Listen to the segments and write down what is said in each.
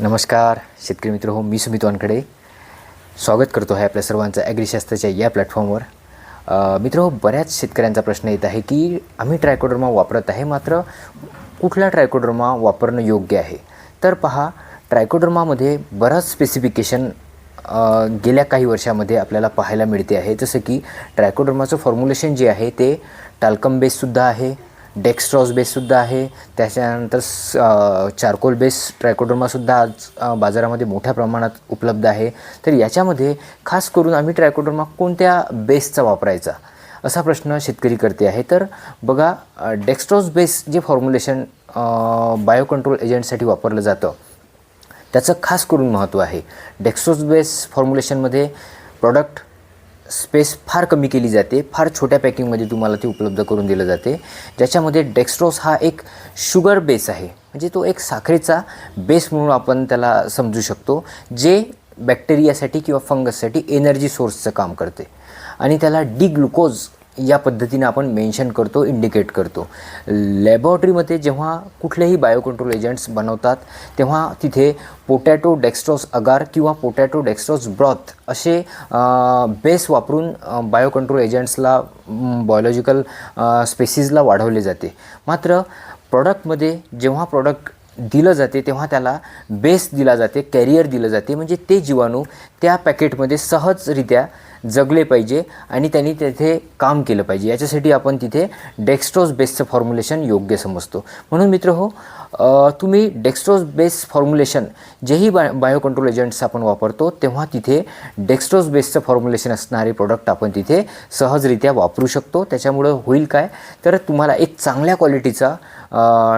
नमस्कार शेतकरी मित्र हो मी सुमित वानकडे स्वागत करतो आहे आपल्या सर्वांचं ॲग्रिशास्त्राच्या या प्लॅटफॉर्मवर मित्र हो बऱ्याच शेतकऱ्यांचा प्रश्न येत आहे की आम्ही ट्रायकोडर्मा वापरत आहे मात्र कुठला ट्रायकोडर्मा वापरणं योग्य आहे? तर पहा ट्रायकोडर्मामध्ये बरंच स्पेसिफिकेशन गेल्या काही वर्षामध्ये आपल्याला पाहायला मिळते आहे. जसं की ट्रायकोडर्माचं फॉर्म्युलेशन जे आहे ते टाल्कम बेससुद्धा आहे. डेक्स्ट्रॉस बेससुद्धा आहे. त्याच्यानंतर स चारकोल बेस ट्रायकोडर्मासुद्धा आज बाजारामध्ये मोठ्या प्रमाणात उपलब्ध आहे. तर याच्यामध्ये खास करून आम्ही ट्रायकोडर्मा कोणत्या बेसचा वापरायचा असा प्रश्न शेतकरी करते आहे. तर बघा डेक्स्ट्रॉस बेस जे फॉर्म्युलेशन बायोकंट्रोल एजंटसाठी वापरलं जातं त्याचं खास करून महत्त्व आहे. डेक्स्ट्रोज बेस फॉर्म्युलेशनमध्ये प्रॉडक्ट स्पेस फार कमी केली जाते. फार छोट्या पॅकिंगमध्ये तुम्हाला ती उपलब्ध करून दिलं जाते. ज्याच्यामध्ये डेक्स्ट्रोस हा एक शुगर बेस आहे. म्हणजे तो एक साखरेचा बेस म्हणून आपण त्याला समजू शकतो जे बॅक्टेरियासाठी किंवा फंगससाठी एनर्जी सोर्सचं काम करते. आणि त्याला डी ग्लुकोज या पद्धतीने आपण मेन्शन करतो इंडिकेट करतो. लॅबॉरेटरीमध्ये जेव्हा कुठलेही बायोकंट्रोल एजंट्स बनवतात तेव्हा तिथे पोटॅटो डेक्स्ट्रॉस अगार किंवा पोटॅटो डेक्स्ट्रॉस ब्रॉथ असे बेस वापरून बायोकंट्रोल एजंट्सला बायोलॉजिकल स्पेसिसला वाढवले जाते. मात्र प्रॉडक्टमध्ये जेव्हा प्रॉडक्ट दिलं जाते तेव्हा त्याला बेस दिला जाते कॅरियर दिलं जाते. म्हणजे ते जीवाणू त्या पॅकेटमध्ये सहजरित्या जगले पाहिजे आणि त्यांनी तेथे काम केलं पाहिजे. याच्यासाठी आपण तिथे डेक्स्ट्रोज बेसचं फॉर्म्युलेशन योग्य समजतो. म्हणून मित्र हो तुम्ही डेक्स्ट्रोज बेस फॉर्म्युलेशन जेही बाय बायोकंट्रोल एजंट्स आपण वापरतो तेव्हा तिथे डेक्स्ट्रोज बेसचं फॉर्म्युलेशन असणारे प्रोडक्ट आपण तिथे सहजरित्या वापरू शकतो. त्याच्यामुळं होईल काय? तर तुम्हाला एक चांगल्या क्वालिटीचा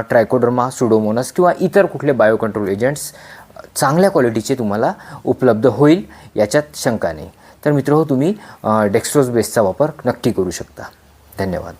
ट्रायकोडर्मा सुडोमोनस किंवा इतर कुठले बायो कंट्रोल एजंट्स चांगल्या क्वालिटीचे तुम्हाला उपलब्ध होईल याच्यात शंका नाही. तर मित्र हो तुम्ही डेक्स्ट्रोज बेसचा वापर नक्की करू शकता. धन्यवाद.